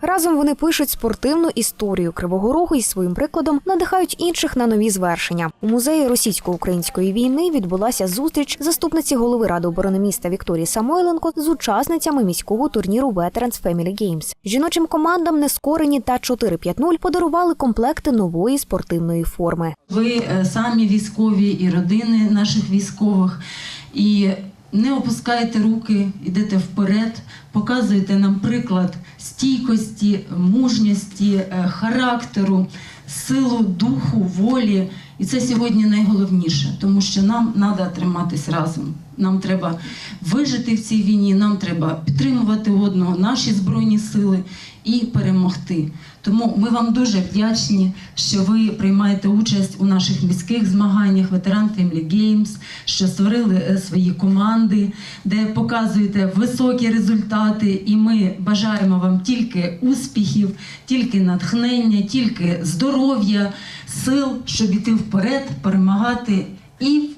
Разом вони пишуть спортивну історію Кривого Рогу і своїм прикладом надихають інших на нові звершення. У музеї російсько-української війни відбулася зустріч заступниці голови ради оборони міста Вікторії Самойленко з учасницями міського турніру Veterans Family Games. Жіночим командам Нескорені та 4-5-0 подарували комплекти нової спортивної форми. Ви е, самі військові і родини наших військових. І не опускайте руки, йдете вперед, показуєте нам приклад стійкості, мужності, е, характеру, силу духу, волі. І це сьогодні найголовніше, тому що нам треба триматись разом. Нам треба вижити в цій війні, нам треба підтримувати одного, наші збройні сили і перемогти. Тому ми вам дуже вдячні, що ви приймаєте участь у наших міських змаганнях Ветеран Family Games, що створили е, свої команди, де показуєте високі результати. І ми бажаємо вам тільки успіхів, тільки натхнення, тільки здоров'я, сил, щоб іти вперед, перемагати і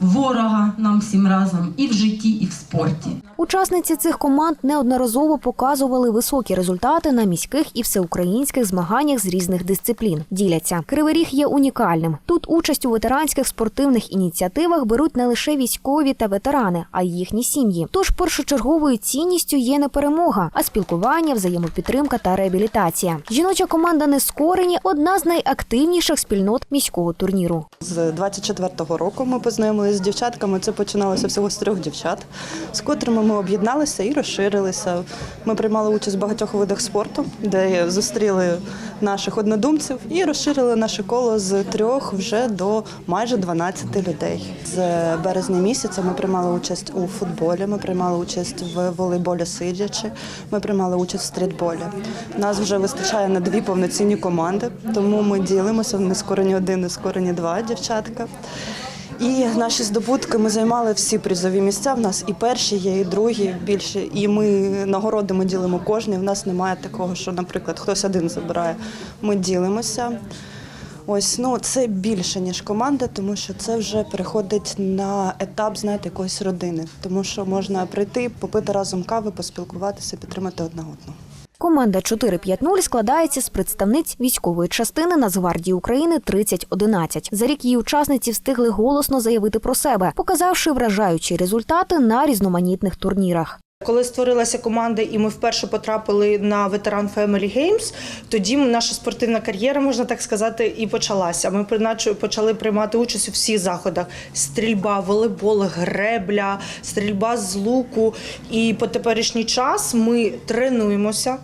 ворога нам всім разом, і в житті, і в спорті. Учасниці цих команд неодноразово показували високі результати на міських і всеукраїнських змаганнях з різних дисциплін. Діляться Кривий Ріг є унікальним. Тут участь у ветеранських спортивних ініціативах беруть не лише військові та ветерани, а й їхні сім'ї. Тож першочерговою цінністю є не перемога, а спілкування, взаємопідтримка та реабілітація. Жіноча команда Нескорені одна з найактивніших спільнот міського турніру. З 24-го року ми познайомилися з дівчатками. Це починалося всього з трьох дівчат, з котрими ми об'єдналися і розширилися. Ми приймали участь в багатьох видах спорту, де зустріли наших однодумців і розширили наше коло з трьох вже до майже 12 людей. З березня місяця ми приймали участь у футболі, ми приймали участь в волейболі сидячи, ми приймали участь в стрітболі. Нас вже вистачає на дві повноцінні команди, тому ми ділимося не скорені один, не скорені два дівчатка. І наші здобутки ми займали всі призові місця. В нас і перші є, і другі більше. І ми нагороди ми ділимо кожний. В нас немає такого, що, наприклад, хтось один забирає. Ми ділимося. Ось ну це більше ніж команда, тому що це вже переходить на етап, знаєте, якоїсь родини. Тому що можна прийти, попити разом кави, поспілкуватися, підтримати одне одного. Команда 4-5-0 складається з представниць військової частини Нацгвардії України 3011. За рік її учасниці встигли голосно заявити про себе, показавши вражаючі результати на різноманітних турнірах. Коли створилася команда, і ми вперше потрапили на ветеран Family Games, тоді наша спортивна кар'єра, можна так сказати, і почалася. Ми почали приймати участь у всіх заходах: стрільба, волейбол, гребля, стрільба з луку. І по теперішній час ми тренуємося.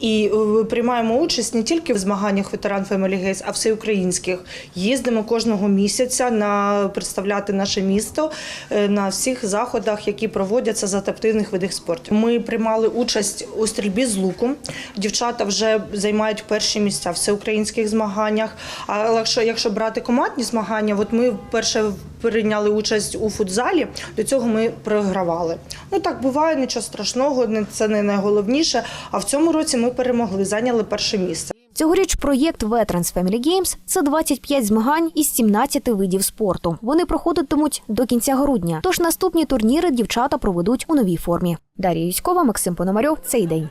І е, приймаємо участь не тільки в змаганнях ветеран Family Games, а всеукраїнських. Їздимо кожного місяця на представляти наше місто е, на всіх заходах, які проводяться з адаптивних видів спорту. Ми приймали участь у стрільбі з луку. Дівчата вже займають перші місця всеукраїнських змаганнях. А якщо, брати командні змагання, от ми вперше прийняли участь у футзалі. До цього ми програвали. Ну так буває, нічого страшного, це не найголовніше. А в цьому році ми перемогли, зайняли перше місце. Цьогоріч проєкт Veterans Family Games – це 25 змагань із 17 видів спорту. Вони проходитимуть до кінця грудня. Тож наступні турніри дівчата проведуть у новій формі. Дар'я Юськова, Максим Пономарьов. Цей день.